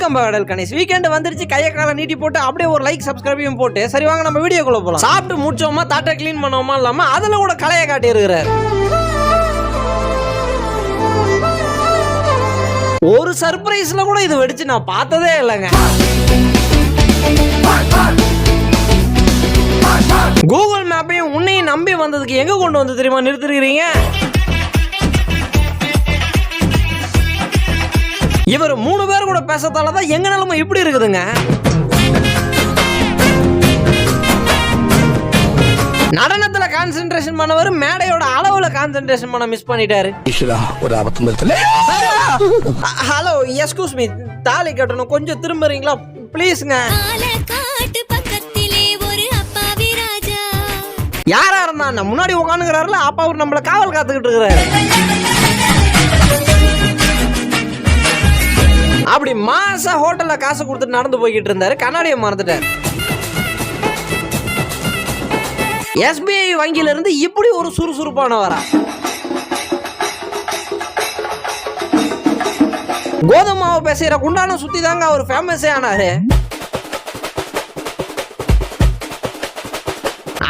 Welcome கடல் Ganesh. Weekend வந்துருச்சு கையை காலை நீட்டி போட்டு அப்படியே ஒரு லைக் சப்ஸ்கிரைபையும் போட்டு. சரி வாங்க நம்ம வீடியோக்குள்ள போகலாம் சாப்பிட்டு முடிச்சோமா தாட்டை க்ளீன் பண்ணோமா இல்லாமல் அதில் கூட கலையை காட்டியிருக்கிறார். ஒரு சர்ப்ரைஸ்ல கூட இது வெடிச்சு நான் பார்த்ததே இல்லைங்க. கூகுள் மேப்பையும் உன்னையும் நம்பி வந்ததுக்கு எங்க கொண்டு வந்து தெரியுமா நிறுத்திருக்கிறீங்க? இவர் மூணு பேர் கூட பேசத்தால தான் எங்க நிலைமை இப்படி இருக்குதுங்க? நடனத்துல கான்சென்ட்ரேஷன் பண்ணவர் மேடையோட அளவுல கான்சென்ட்ரேஷன் பண்ண மிஸ் பண்ணிட்டாரு. ஒரு ஹலோ எஸ்கூஸ் மீ தாலி கட்டணும். கொஞ்சம் திரும்புறீங்களா? ப்ளீஸ்ங்க யாரா இருந்தா முன்னாடி உட்காந்துக்கிறாருல அப்பா அவர் நம்மள காவல் காத்துக்கிட்டு இருக்கிறாரு. அப்படி மாசா ஹோட்டல்ல காசு கொடுத்துட்டு நடந்து போய்கிட்டு இருந்தாரு. கண்ணாடியை மறந்துட்டாரு எஸ்பிஐ வங்கியில இருந்து இப்படி ஒரு சுறுசுறுப்பானவரா? கோதுமை மாவு பேசுகிற குண்டான சுத்தி தாங்க அவர் ஃபேமஸே ஆனாரு.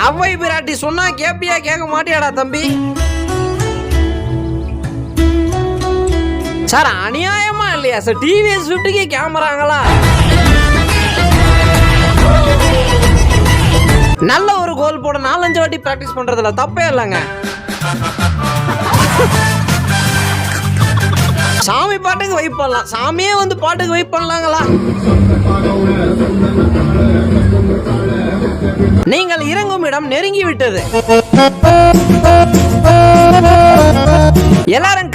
அவ்வை பிராட்டி சொன்னா கேப்பியா கேட்க மாட்டியாடா தம்பி? சார் அநியாயம் இல்லையா? சார் டிவிஎஸ் ஸ்விஃப்ட்டுக்கே கேமராங்களா நல்ல ஒரு கோல் போட நாலஞ்சு வாட்டி பிராக்டிஸ் பண்றதுல தப்பே இல்லைங்க. சாமி பாட்டுக்கு வைப் பண்ணலாம். சாமியே வந்து பாட்டுக்கு வைப் பண்ணலாங்களா? நீங்கள் இறங்கும் இடம் நெருங்கி விட்டது. எல்லாரும்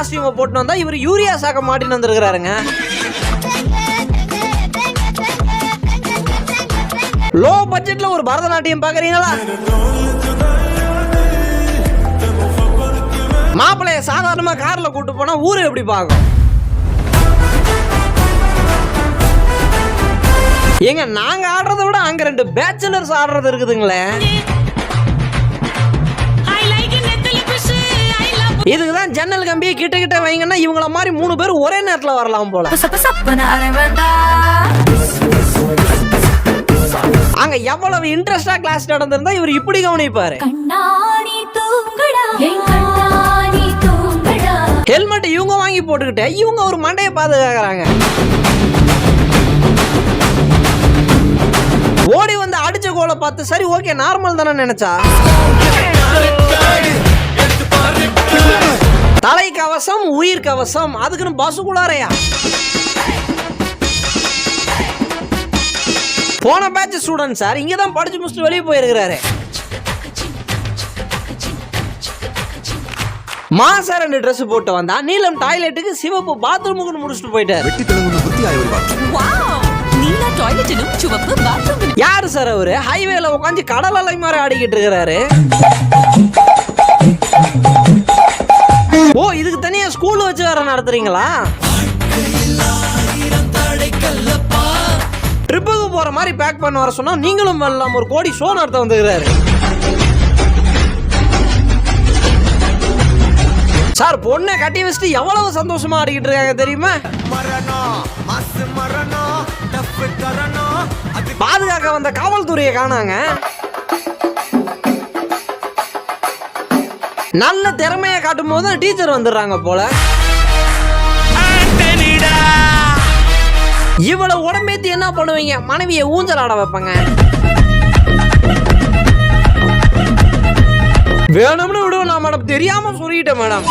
காஸ்டியூமை போட்டு வந்தா இவர் யூரியா சாக்க மாட்டின்னு வந்திருக்கிறாருங்க. லோ பட்ஜெட்ல ஒரு பரதநாட்டியம் பாக்குறீங்களா? மாப்பிள்ளைய சாதாரணமா கார்ல கூட்டு போனா ஊரு எப்படி பார்க்கும்? ஏங்க நாங்க ஆடுறதை விட அங்க ரெண்டு பேச்சுலர்ஸ் ஆடுறது இருக்குதுங்களே. இதுக்கு தான் ஜன்னல் கம்பியை கிட்ட கிட்ட வைங்கன்னா இவங்கள மாதிரி மூணு பேர் ஒரே நேரத்துல வரலாம் போல. அங்க எவ்வளவு இன்ட்ரெஸ்டா கிளாஸ் நடந்திருந்தா இவர் இப்படி கவனிப்பாரு. ஹெல்மெட் இவங்க வாங்கி போட்டுக்கிட்டு இவங்க ஒரு மண்டையை பாதுகாக்கிறாங்க. ஓடி வந்து அடிச்ச கோலை பார்த்து சரி ஓகே நார்மல் தானே நினைச்சா? தலை கவசம் உயிர் கவசம் அதுக்குன்னு பஸ்ஸுக்குள்ளாரையா போன பேட்ச் ஸ்டூடெண்ட் சார் இங்கே தான் படித்து முடிச்சுட்டு வெளியே போயிருக்கிறாரு. மாசா ரெண்டு ட்ரெஸ் போட்டு வந்தா நீலம் டாய்லெட்டுக்கு சிவப்பு பாத்ரூமுக்கு முடிச்சுட்டு போயிட்டாரு. யாரு சார் அவரு? ஹைவேல உட்காந்து கடல் அலை மாதிரி ஆடிக்கிட்டு இருக்கிறாரு. ஸ்கூல் வச்சு வேற நடத்துறீங்களா? ட்ரிப்புக்கு போற மாதிரி பேக் பண்ண வர சொன்னா நீங்களும் வரலாம். ஒரு கோடி ஷோ நடத்த வந்துக்கிறாரு சார் பொண்ணை கட்டி வச்சுட்டு எவ்வளவு சந்தோஷமா ஆடிக்கிட்டு இருக்காங்க தெரியுமா? பாதுகாக்க வந்த காவல்துறையை காணாங்க. நல்ல திறமையை காட்டும் போது டீச்சர் வந்துடுறாங்க போல. இவ்வளவு உடம்பேத்தி என்ன பண்ணுவீங்க? மனைவியை ஊஞ்சல் ஆட வைப்பாங்க. வேணும்னு விடுவேன் மேடம் தெரியாம சொல்லிட்டேன் மேடம்.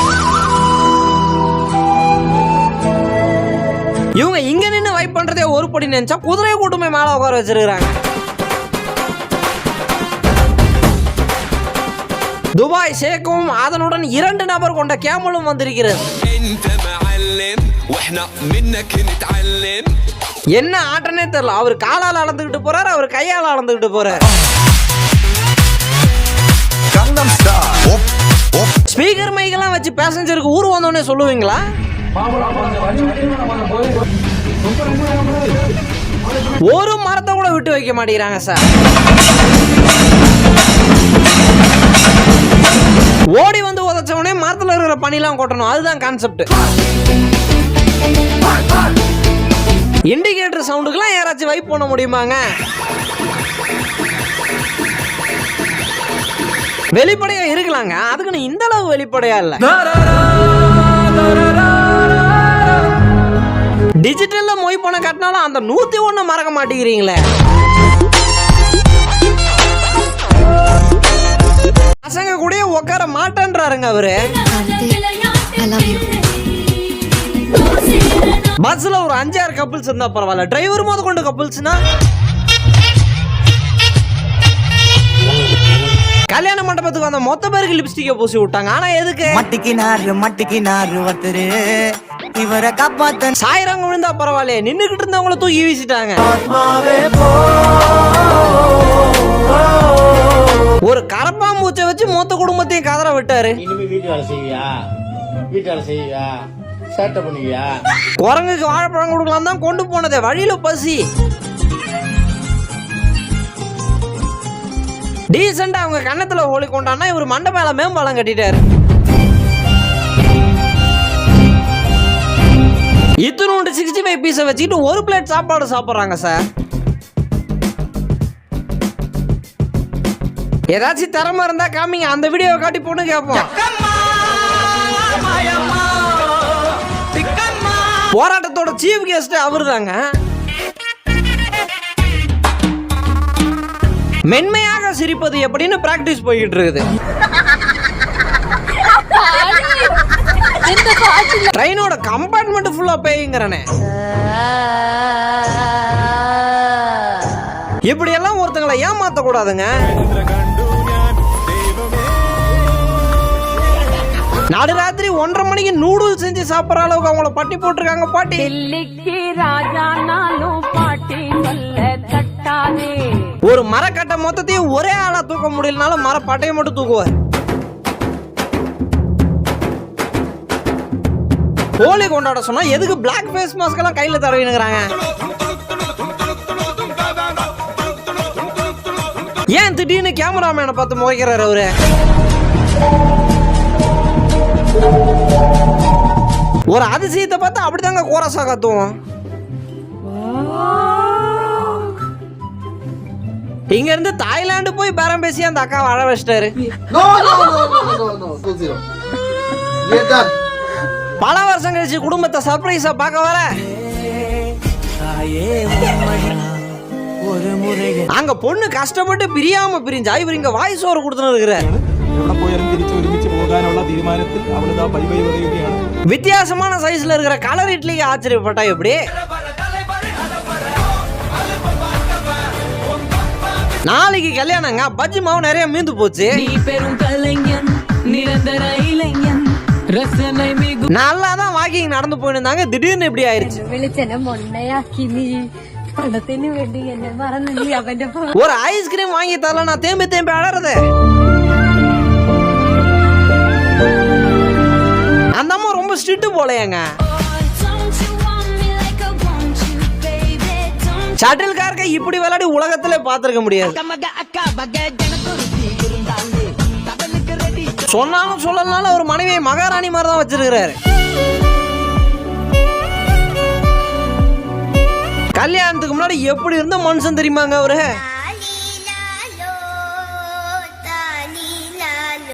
இவங்க இங்க நின்னு வைப் பண்றதே ஒரு படி நினைச்சா குதிரை கூட்டமே மேல உட்கார வச்சிருக்காங்க துபாய் ஷேக்கும் அதனுடன் இரண்டு நபர் கொண்ட கேமலும் வந்திருக்கிறது. என்ன ஆட்டனே தெரியல. அவர் காலால் அளந்துக்கிட்டு போறார் அவர் கையால் அளந்துக்கிட்டு போறார். ஸ்பீக்கர் மைக்கெல்லாம் வச்சு பேசஞ்சருக்கு ஊர் வந்தோடனே சொல்லுவீங்களா? ஒரு மரத்தை கூட விட்டு வைக்க மாட்டேங்கிறாங்க சார். ஓடி வந்து உதச்சவனே மரத்துல இருக்கிற பனிலாம் கொட்டணும். அதுதான் கான்செப்ட் சவுண்டுக்குலாம் யாராச்சும் வைப் பண்ண முடியுமாங்க? வெளிப்படையா இருக்கலாங்க. அதுக்குன்னு இந்த அளவு வெளிப்படையா இல்ல. டிஜிட்டல்ல மொய் பணம் கட்டினாலும் அந்த நூத்தி ஒண்ணு மறக்க மாட்டேங்கிறீங்களே. பசங்க கூட உட்கார மாட்டேன்றாருங்க அவரு. பஸ்ல ஒரு அஞ்சாறு கப்பிள்ஸ் இருந்தா பரவாயில்ல. டிரைவர் முத கொண்டு கப்பிள்ஸ்னா கல்யாண மண்டபத்துக்கு வந்த மொத்த பேருக்கு லிப்ஸ்டிக்கை பூசி விட்டாங்க. ஆனா எதுக்கு? மட்டிக்கினாரு மட்டிக்கினாரு ஒருத்தரு. இவரை காப்பாத்த சாயிரங்க விழுந்தா பரவாயில்லையே. நின்னுகிட்டு இருந்தவங்கள தூக்கி வீசிட்டாங்க. ஒரு கரப்பாம்பூச்சை வச்சு மொத்த குடும்பத்தையும் கதற விட்டாரு. இனிமே வீட்டு வேலை செய்வியா? வீட்டு வேலை செய்வியா? சேட்டை பண்ணுவியா? குரங்குக்கு வாழைப்பழம் கொடுக்கலாம் தான் கொண்டு போனதே வழியில பசி. டீசெண்டா அவங்க கன்னத்துல ஹோலி கொண்டான்னா இவர் மண்டை மேல மேம்பாலம் கட்டிட்டாரு. இத்தனோண்டு சிக்ஸ்டி ஃபைவ் பீஸை வச்சுக்கிட்டு ஒரு பிளேட் சாப்பாடு சாப்பிட்றாங்க சார். ஏதாச்சும் திறமை இருந்தா காமிங்க. அந்த வீடியோவை காட்டி பொண்ணு கேட்போம் போராட்டத்தோட சீஃப் கெஸ்ட் அவரு தாங்க மென்மையாக சிரிப்பது எப்படின்னு பிராக்டிஸ் போய்கிட்டு இருக்குது. ட்ரெயினோட கம்பார்ட்மெண்ட் ஃபுல்லா பேய்ங்கிறனே. இப்படி எல்லாம் ஒருத்தங்களை ஏமாத்த கூடாதுங்க நாடு ராத்திரி ஒன்றரை மணிக்கு நூடுல்ஸ் செஞ்சு சாப்பிட்ற அளவுக்கு அவங்கள பட்டி போட்டிருக்காங்க பாட்டி. டெல்லிக்கு ராஜா நானும் பாட்டி சொல்ல தட்டாதே. ஒரு மரக்கட்டை மொத்தத்தையும் ஒரே ஆளா தூக்க முடியலனாலும் மரப்பட்டையை மட்டும் தூக்குவார் ஹோலி கொண்டாட சொன்னா எதுக்கு பிளாக் ஃபேஸ் மாஸ்க் எல்லாம் கையில தடவினுங்கிறாங்க? ஏன் திடீர்னு கேமராமேனை பார்த்து முறைக்கிறாரு அவரு? ஒரு அதிசயத்தை பார்த்து அப்படிதாங்க கோரசா கத்துவோம். இங்க இருந்து தாய்லாந்து போய் பேரம் பேசி அந்த அக்கா வாழ வச்சிட்டாரு. பல வருஷம் கழிச்சு குடும்பத்தை சர்ப்ரைஸா பார்க்க வர. ஒரு முறை அங்க பொண்ணு கஷ்டப்பட்டு பிரியாம பிரிஞ்சா இவர் இங்க வாய்ஸ் ஓவர் கொடுத்துன்னு இருக்கிறார். തീരുമാനത്തിൽ അവളിതാ ബൈ ബൈ പറയുകയാണ് வித்தியாசமான சைஸ்ல இருக்கிற கலர் இட்லிக்கு ஆச்சரியப்பட்டா எப்படி நாளைக்கு கல்யாணங்க பஜ்ஜி மாவு நிறைய மீந்து போச்சு நீ பெரும் கலைஞன் நிரந்தர இளைஞன் ரசனை மிகு நல்லா தான் வாக்கிங் நடந்து போயிருந்தாங்க திடீர்னு இப்படி ஆயிருச்சு വെളിച്ചെന്നെ മൊണ്ണയാക്കി നീ പണത്തിന് വേണ്ടി എന്നെ മറന്നു നീ അവന്റെ പോ- ஒரு ஐஸ்கிரீம் வாங்கி தரல நான் தேம்பி தேம்பி அழறது ரொம்ப ஸ்ட்ரிக்ட் போலையாங்க. ஷட்டில் கார்க்க இப்படி விளையாடி உலகத்துல பாத்திருக்க முடியாது. சொன்னாலும் சொல்லலனாலும் ஒரு மனைவியை மகாராணி மாதிரி தான் வச்சிருக்கிறாரு. கல்யாணத்துக்கு முன்னாடி எப்படி இருந்த மனுஷன் தெரியுமாங்க அவரு?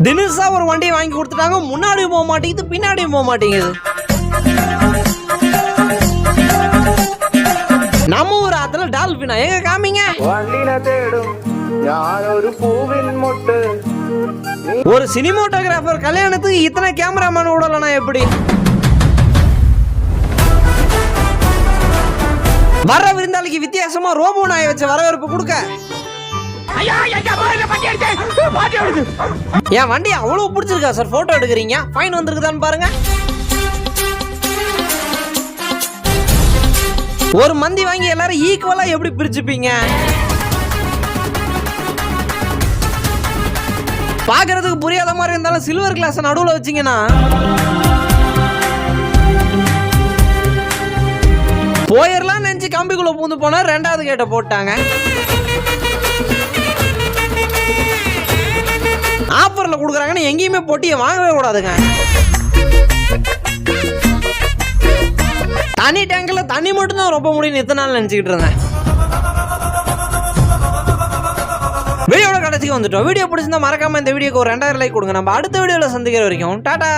தினுசா ஒரு வண்டியை வாங்கி கொடுத்துட்டாங்க. முன்னாடியும் போக மாட்டேங்குது பின்னாடியும் போக மாட்டேங்குது. நம்ம ஊர் ஆத்துல டால்பினா. எங்க காமிங்க? ஒரு சினிமோட்டோகிராஃபர் கல்யாணத்துக்கு இத்தனை கேமராமேன் விடலனா எப்படி? வர்ற விருந்தாளிக்கு வித்தியாசமா ரோபோ நாயை வச்ச வரவேற்பு கொடுக்க. என் வண்டி அவ்வளவு பிடிச்சிருக்கா சார்? போட்டோ எடுக்கிறீங்க. ஃபைன் வந்திருக்குதான்னு பாருங்க. ஒரு மந்தி வாங்கி எல்லாரும் ஈக்குவலா எப்படி பிரிச்சுப்பீங்க? பாக்குறதுக்கு புரியாத மாதிரி இருந்தாலும் சில்வர் கிளாஸ் நடுவில் வச்சீங்கன்னா போயிடலாம் நினைச்சு கம்பிக்குள்ள பூந்து போனா ரெண்டாவது கேட்ட போட்டாங்க. ஆஃபர்ல கொடுக்குறாங்கன்னு எங்கேயுமே பொட்டியை வாங்கவே கூடாதுங்க. தனி டேங்கில் தண்ணி மட்டும்தான் ரொம்ப முடியும் இத்தனை நாள் நினச்சிக்கிட்டு இருந்தேன். வீடியோட கடைசிக்கு வந்துட்டோம். வீடியோ பிடிச்சிருந்தா மறக்காம இந்த வீடியோக்கு ஒரு ரெண்டாயிரம் லைக் கொடுங்க. நம்ம அடுத்த வீடியோவில் சந்திக்கிற வரைக்கும் டாடா!